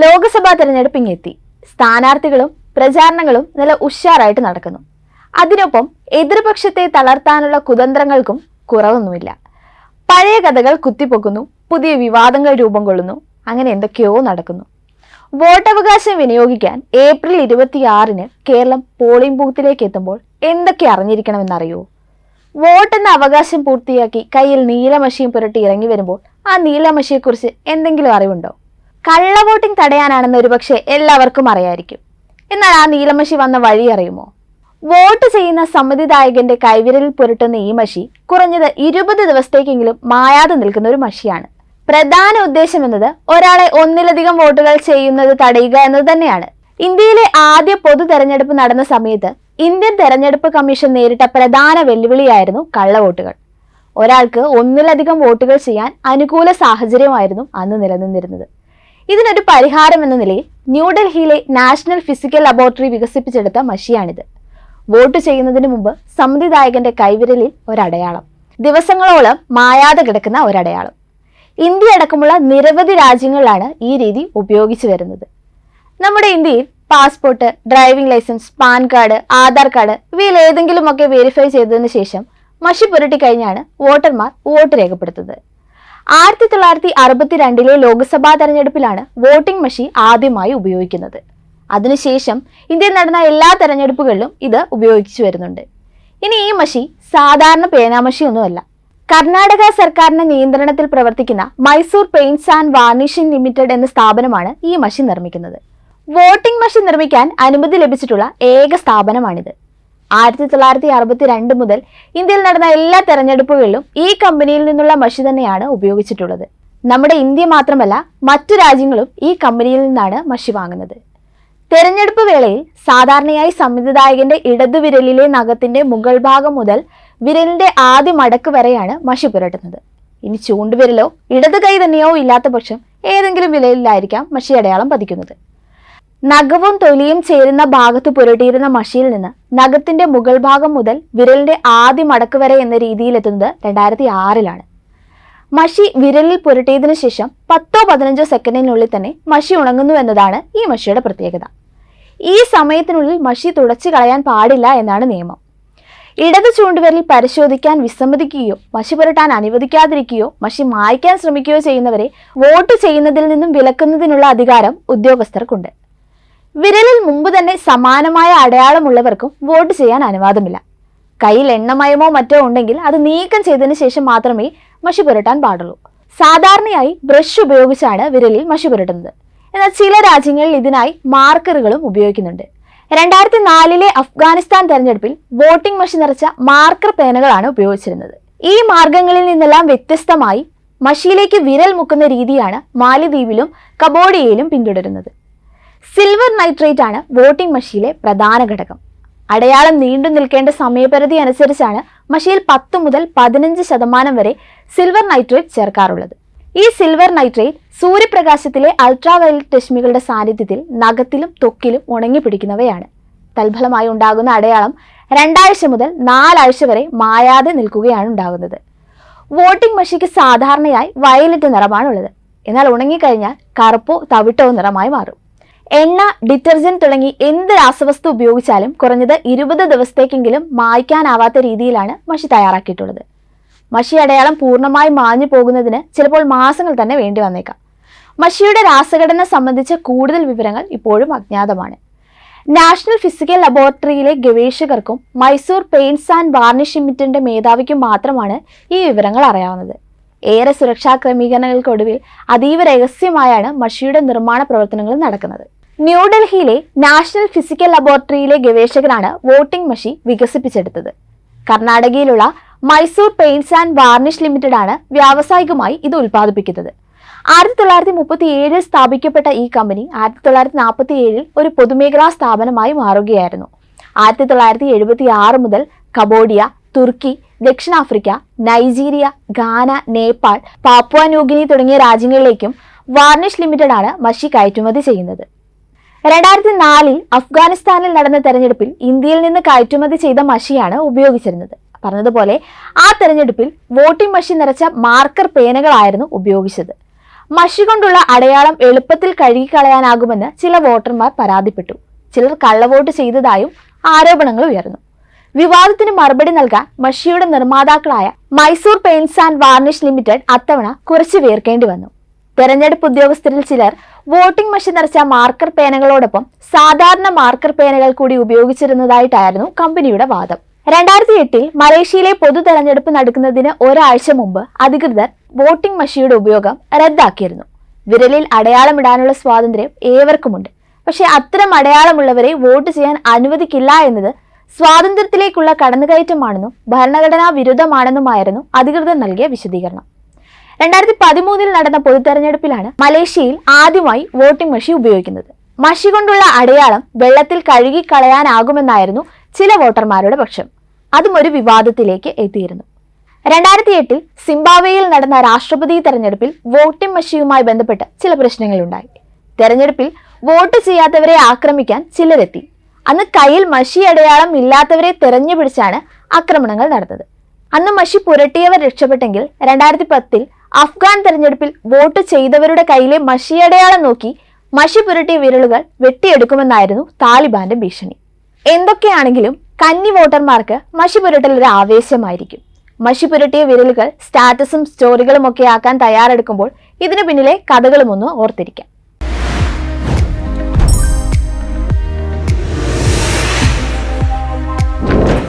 ലോക്സഭാ തെരഞ്ഞെടുപ്പ് ഇങ്ങെത്തി സ്ഥാനാർത്ഥികളും പ്രചാരണങ്ങളും നല്ല ഉഷാറായിട്ട് നടക്കുന്നു. അതിനൊപ്പം എതിർപക്ഷത്തെ തളർത്താനുള്ള കുതന്ത്രങ്ങൾക്കും കുറവൊന്നുമില്ല. പഴയ കഥകൾ കുത്തിപ്പൊക്കുന്നു പുതിയ വിവാദങ്ങൾ രൂപം കൊള്ളുന്നു അങ്ങനെ എന്തൊക്കെയോ നടക്കുന്നു. വോട്ടവകാശം വിനിയോഗിക്കാൻ ഏപ്രിൽ ഇരുപത്തിയാറിന് കേരളം പോളിംഗ് ബൂത്തിലേക്ക് എത്തുമ്പോൾ എന്തൊക്കെ അറിഞ്ഞിരിക്കണമെന്നറിയോ? വോട്ടെന്ന അവകാശം പൂർത്തിയാക്കി കയ്യിൽ നീലമഷിയും പുരട്ടി ഇറങ്ങി വരുമ്പോൾ ആ നീലമഷിയെക്കുറിച്ച് എന്തെങ്കിലും അറിവുണ്ടോ? കള്ള വോട്ടിംഗ് തടയാനാണെന്ന് ഒരുപക്ഷെ എല്ലാവർക്കും അറിയായിരിക്കും. എന്നാൽ ആ നീലമഷി വന്ന വഴി അറിയുമോ? വോട്ട് ചെയ്യുന്ന സമ്മതിദായകന്റെ കൈവിരലിൽ പുരട്ടുന്ന ഈ മഷി കുറഞ്ഞത് ഇരുപത് ദിവസത്തേക്കെങ്കിലും മായാതെ നിൽക്കുന്ന ഒരു മഷിയാണ്. പ്രധാന ഉദ്ദേശം എന്നത് ഒരാളെ ഒന്നിലധികം വോട്ടുകൾ ചെയ്യുന്നത് തടയുക എന്നത് തന്നെയാണ്. ഇന്ത്യയിലെ ആദ്യ പൊതു തെരഞ്ഞെടുപ്പ് നടന്ന സമയത്ത് ഇന്ത്യൻ തെരഞ്ഞെടുപ്പ് കമ്മീഷൻ നേരിട്ട പ്രധാന വെല്ലുവിളിയായിരുന്നു കള്ളവോട്ടുകൾ ഒരാൾക്ക് ഒന്നിലധികം വോട്ടുകൾ ചെയ്യാൻ അനുകൂല സാഹചര്യമായിരുന്നു അന്ന് നിലനിന്നിരുന്നത്. ഇതിനൊരു പരിഹാരം എന്ന നിലയിൽ ന്യൂഡൽഹിയിലെ നാഷണൽ ഫിസിക്കൽ ലബോറട്ടറി വികസിപ്പിച്ചെടുത്ത മഷിയാണിത്. വോട്ട് ചെയ്യുന്നതിന് മുമ്പ് സമ്മതിദായകന്റെ കൈവിരലിൽ ഒരടയാളം. ദിവസങ്ങളോളം മായാതെ കിടക്കുന്ന ഒരടയാളം. ഇന്ത്യ അടക്കമുള്ള നിരവധി രാജ്യങ്ങളിലാണ് ഈ രീതി ഉപയോഗിച്ചു വരുന്നത്. നമ്മുടെ ഇന്ത്യയിൽ passport driving licence PAN card Aadhaar card ഇവയിൽ ഏതെങ്കിലുമൊക്കെ വെരിഫൈ ചെയ്തതിനു ശേഷം മഷി പുരട്ടി കഴിഞ്ഞാണ് വോട്ടർമാർ വോട്ട് രേഖപ്പെടുത്തുന്നത്. ആയിരത്തി തൊള്ളായിരത്തി അറുപത്തിരണ്ടിലെ ലോക്സഭാ തെരഞ്ഞെടുപ്പിലാണ് വോട്ടിംഗ് മെഷീൻ ആദ്യമായി ഉപയോഗിക്കുന്നത്. അതിനുശേഷം ഇന്ത്യയിൽ നടന്ന എല്ലാ തെരഞ്ഞെടുപ്പുകളിലും ഇത് ഉപയോഗിച്ചു വരുന്നുണ്ട്. ഇനി ഈ മഷി സാധാരണ പേനാമഷി ഒന്നുമല്ല. കർണാടക സർക്കാരിന്റെ നിയന്ത്രണത്തിൽ പ്രവർത്തിക്കുന്ന Mysore paints and varnishing limited എന്ന സ്ഥാപനമാണ് ഈ മഷി നിർമ്മിക്കുന്നത്. വോട്ടിംഗ് മഷി നിർമ്മിക്കാൻ അനുമതി ലഭിച്ചിട്ടുള്ള ഏക സ്ഥാപനമാണിത്. ആയിരത്തി തൊള്ളായിരത്തി അറുപത്തി രണ്ട് മുതൽ ഇന്ത്യയിൽ നടന്ന എല്ലാ തെരഞ്ഞെടുപ്പുകളിലും ഈ കമ്പനിയിൽ നിന്നുള്ള മഷി തന്നെയാണ് ഉപയോഗിച്ചിട്ടുള്ളത്. നമ്മുടെ ഇന്ത്യ മാത്രമല്ല മറ്റു രാജ്യങ്ങളും ഈ കമ്പനിയിൽ നിന്നാണ് മഷി വാങ്ങുന്നത്. തെരഞ്ഞെടുപ്പ് വേളയിൽ സാധാരണയായി സംവിധായകന്റെ ഇടതു വിരലിലെ നഖത്തിന്റെ മുകൾ ഭാഗം മുതൽ വിരലിന്റെ ആദ്യ മടക്ക് വരെയാണ് മഷി പുരട്ടുന്നത്. ഇനി ചൂണ്ടുവിരലോ ഇടത് കൈ തന്നെയോ ഇല്ലാത്ത പക്ഷം ഏതെങ്കിലും വിലയിലായിരിക്കാം മഷി അടയാളം പതിക്കുന്നത്. നഖവും തൊലിയും ചേരുന്ന ഭാഗത്ത് പുരട്ടിയിരുന്ന മഷിയിൽ നിന്ന് നഖത്തിന്റെ മുകൾ ഭാഗം മുതൽ വിരലിന്റെ ആദ്യ മടക്ക് വരെ എന്ന രീതിയിലെത്തുന്നത് രണ്ടായിരത്തി ആറിലാണ്. മഷി വിരലിൽ പുരട്ടിയതിനു ശേഷം പത്തോ പതിനഞ്ചോ സെക്കൻഡിനുള്ളിൽ തന്നെ മഷി ഉണങ്ങുന്നു എന്നതാണ് ഈ മഷിയുടെ പ്രത്യേകത. ഈ സമയത്തിനുള്ളിൽ മഷി തുടച്ചു കളയാൻ പാടില്ല എന്നാണ് നിയമം. ഇടത് ചൂണ്ടുവിരൽ പരിശോധിക്കാൻ വിസമ്മതിക്കുകയോ മഷി പുരട്ടാൻ അനുവദിക്കാതിരിക്കുകയോ മഷി മായ്ക്കാൻ ശ്രമിക്കുകയോ ചെയ്യുന്നവരെ വോട്ട് ചെയ്യുന്നതിൽ നിന്നും വിലക്കുന്നതിനുള്ള അധികാരം ഉദ്യോഗസ്ഥർക്കുണ്ട്. വിരലിൽ മുമ്പ് തന്നെ സമാനമായ അടയാളമുള്ളവർക്കും വോട്ട് ചെയ്യാൻ അനുവാദമില്ല. കയ്യിൽ എണ്ണമയമോ മറ്റോ ഉണ്ടെങ്കിൽ അത് നീക്കം ചെയ്തതിനു ശേഷം മാത്രമേ മഷി പുരട്ടാൻ പാടുള്ളൂ. സാധാരണയായി ബ്രഷ് ഉപയോഗിച്ചാണ് വിരലിൽ മഷി പുരട്ടുന്നത്. എന്നാൽ ചില രാജ്യങ്ങളിൽ ഇതിനായി മാർക്കറുകളും ഉപയോഗിക്കുന്നുണ്ട്. രണ്ടായിരത്തി നാലിലെ അഫ്ഗാനിസ്ഥാൻ തെരഞ്ഞെടുപ്പിൽ വോട്ടിംഗ് മഷി നിറച്ച മാർക്കർ പേനകളാണ് ഉപയോഗിച്ചിരുന്നത്. ഈ മാർഗങ്ങളിൽ നിന്നെല്ലാം വ്യത്യസ്തമായി മഷിയിലേക്ക് വിരൽ മുക്കുന്ന രീതിയാണ് മാലിദ്വീപിലും കബോഡിയയിലും പിന്തുടരുന്നത്. സിൽവർ നൈട്രേറ്റ് ആണ് വോട്ടിംഗ് മെഷീനിലെ പ്രധാന ഘടകം. അടയാളം നീണ്ടു നിൽക്കേണ്ട സമയപരിധി അനുസരിച്ചാണ് മഷിയിൽ പത്ത് മുതൽ പതിനഞ്ച് ശതമാനം വരെ സിൽവർ നൈട്രേറ്റ് ചേർക്കാറുള്ളത്. ഈ സിൽവർ നൈട്രേറ്റ് സൂര്യപ്രകാശത്തിലെ അൾട്രാവയലറ്റ് രശ്മികളുടെ സാന്നിധ്യത്തിൽ നഖത്തിലും തൊക്കിലും ഉണങ്ങി പിടിക്കുന്നവയാണ് തൽഫലമായി ഉണ്ടാകുന്ന അടയാളം രണ്ടാഴ്ച മുതൽ നാലാഴ്ച വരെ മായാതെ നിൽക്കുകയാണ് ഉണ്ടാകുന്നത്. വോട്ടിംഗ് മഷിക്ക് സാധാരണയായി വയലറ്റ് നിറമാണുള്ളത്. എന്നാൽ ഉണങ്ങിക്കഴിഞ്ഞാൽ കറുപ്പോ തവിട്ടോ നിറമായി മാറും. എണ്ണ ഡിറ്റർജന്റ് തുടങ്ങി എന്ത് രാസവസ്തു ഉപയോഗിച്ചാലും കുറഞ്ഞത് ഇരുപത് ദിവസത്തേക്കെങ്കിലും മായ്ക്കാനാവാത്ത രീതിയിലാണ് മഷി തയ്യാറാക്കിയിട്ടുള്ളത്. മഷി അടയാളം പൂർണമായി മാഞ്ഞു പോകുന്നതിന് ചിലപ്പോൾ മാസങ്ങൾ തന്നെ വേണ്ടി വന്നേക്കാം. മഷിയുടെ രാസഘടന സംബന്ധിച്ച കൂടുതൽ വിവരങ്ങൾ ഇപ്പോഴും അജ്ഞാതമാണ്. നാഷണൽ ഫിസിക്കൽ ലബോറട്ടറിയിലെ ഗവേഷകർക്കും മൈസൂർ പെയിന്റ്സ് ആൻഡ് വാർണിഷ് ലിമിറ്റഡിന്റെ മേധാവിക്കും മാത്രമാണ് ഈ വിവരങ്ങൾ അറിയാവുന്നത്. ഏറെ സുരക്ഷാ ക്രമീകരണങ്ങൾക്കൊടുവിൽ അതീവ രഹസ്യമായാണ് മഷിയുടെ നിർമ്മാണ പ്രവർത്തനങ്ങൾ നടക്കുന്നത്. ന്യൂഡൽഹിയിലെ നാഷണൽ ഫിസിക്കൽ ലബോറട്ടറിയിലെ ഗവേഷകരാണ് വോട്ടിംഗ് മെഷീൻ വികസിപ്പിച്ചെടുത്തത്. കർണാടകയിലുള്ള Mysore paints and varnish limited ആണ് വ്യാവസായികമായി ഇത് ഉൽപ്പാദിപ്പിക്കുന്നത്. ആയിരത്തി തൊള്ളായിരത്തി മുപ്പത്തി ഏഴിൽ സ്ഥാപിക്കപ്പെട്ട ഈ കമ്പനി ആയിരത്തി തൊള്ളായിരത്തി നാൽപ്പത്തി ഏഴിൽ ഒരു പൊതുമേഖലാ സ്ഥാപനമായി മാറുകയായിരുന്നു. ആയിരത്തി തൊള്ളായിരത്തി എഴുപത്തി ആറ് മുതൽ കബോഡിയ തുർക്കി ദക്ഷിണാഫ്രിക്ക നൈജീരിയ ഗാന നേപ്പാൾ പാപ്പുവ ന്യൂഗിനി തുടങ്ങിയ രാജ്യങ്ങളിലേക്കും വാർണിഷ് ലിമിറ്റഡ് ആണ് മഷി കയറ്റുമതി ചെയ്യുന്നത്. രണ്ടായിരത്തി നാലിൽ അഫ്ഗാനിസ്ഥാനിൽ നടന്ന തെരഞ്ഞെടുപ്പിൽ ഇന്ത്യയിൽ നിന്ന് കയറ്റുമതി ചെയ്ത മഷിയാണ് ഉപയോഗിച്ചിരുന്നത്. പറഞ്ഞതുപോലെ ആ തെരഞ്ഞെടുപ്പിൽ വോട്ടിംഗ് മഷി നിറച്ച മാർക്കർ പേനകളായിരുന്നു ഉപയോഗിച്ചത്. മഷി കൊണ്ടുള്ള അടയാളം എളുപ്പത്തിൽ കഴുകിക്കളയാനാകുമെന്ന് ചില വോട്ടർമാർ പരാതിപ്പെട്ടു. ചിലർ കള്ളവോട്ട് ചെയ്തതായും ആരോപണങ്ങൾ ഉയർന്നു. വിവാദത്തിന് മറുപടി നൽകാൻ മഷിയുടെ നിർമ്മാതാക്കളായ Mysore paints and varnish limited അത്തവണ കുറച്ച് വേർക്കേണ്ടി വന്നു. തെരഞ്ഞെടുപ്പ് ഉദ്യോഗസ്ഥരിൽ ചിലർ വോട്ടിംഗ് മെഷീൻ നിറച്ച മാർക്കർ പേനകളോടൊപ്പം സാധാരണ മാർക്കർ പേനകൾ കൂടി ഉപയോഗിച്ചിരുന്നതായിട്ടായിരുന്നു കമ്പനിയുടെ വാദം. രണ്ടായിരത്തി എട്ടിൽ മലേഷ്യയിലെ പൊതു തെരഞ്ഞെടുപ്പ് നടക്കുന്നതിന് ഒരാഴ്ച മുമ്പ് അധികൃതർ വോട്ടിംഗ് മെഷീനുടെ ഉപയോഗം റദ്ദാക്കിയിരുന്നു. വിരലിൽ അടയാളമിടാനുള്ള സ്വാതന്ത്ര്യം ഏവർക്കുമുണ്ട്. പക്ഷേ അത്തരം അടയാളമുള്ളവരെ വോട്ട് ചെയ്യാൻ അനുവദിക്കില്ല എന്നത് സ്വാതന്ത്ര്യത്തിലേക്കുള്ള കടന്നുകയറ്റമാണെന്നും ഭരണഘടനാ വിരുദ്ധമാണെന്നുമായിരുന്നു അധികൃതർ നൽകിയ വിശദീകരണം. രണ്ടായിരത്തി പതിമൂന്നിൽ നടന്ന പൊതുതെരഞ്ഞെടുപ്പിലാണ് മലേഷ്യയിൽ ആദ്യമായി വോട്ടിംഗ് മഷി ഉപയോഗിക്കുന്നത്. മഷി കൊണ്ടുള്ള അടയാളം വെള്ളത്തിൽ കഴുകി കളയാനാകുമെന്നായിരുന്നു ചില വോട്ടർമാരുടെ പക്ഷം. അതും ഒരു വിവാദത്തിലേക്ക് എത്തിയിരുന്നു. രണ്ടായിരത്തി എട്ടിൽ സിംബാബ്വേയിൽ നടന്ന രാഷ്ട്രപതി തെരഞ്ഞെടുപ്പിൽ വോട്ടിംഗ് മഷിയുമായി ബന്ധപ്പെട്ട് ചില പ്രശ്നങ്ങളുണ്ടായി. തെരഞ്ഞെടുപ്പിൽ വോട്ട് ചെയ്യാത്തവരെ ആക്രമിക്കാൻ ചിലരെത്തി. അന്ന് കയ്യിൽ മഷി അടയാളം ഇല്ലാത്തവരെ തെരഞ്ഞു പിടിച്ചാണ് ആക്രമണങ്ങൾ നടന്നത്. അന്ന് മഷി പുരട്ടിയവർ രക്ഷപ്പെട്ടെങ്കിൽ രണ്ടായിരത്തി പത്തിൽ അഫ്ഗാൻ തെരഞ്ഞെടുപ്പിൽ വോട്ട് ചെയ്തവരുടെ കയ്യിലെ മഷിയടയാളം നോക്കി മഷി പുരട്ടിയ വിരലുകൾ വെട്ടിയെടുക്കുമെന്നായിരുന്നു താലിബാന്റെ ഭീഷണി. എന്തൊക്കെയാണെങ്കിലും കന്നി വോട്ടർമാർക്ക് മഷി പുരട്ടൽ ഒരു ആവേശമായിരിക്കും. മഷി പുരട്ടിയ വിരലുകൾ സ്റ്റാറ്റസും സ്റ്റോറികളും ഒക്കെ ആക്കാൻ തയ്യാറെടുക്കുമ്പോൾ ഇതിനു പിന്നിലെ കഥകളുമൊന്ന് ഓർത്തിരിക്കാം.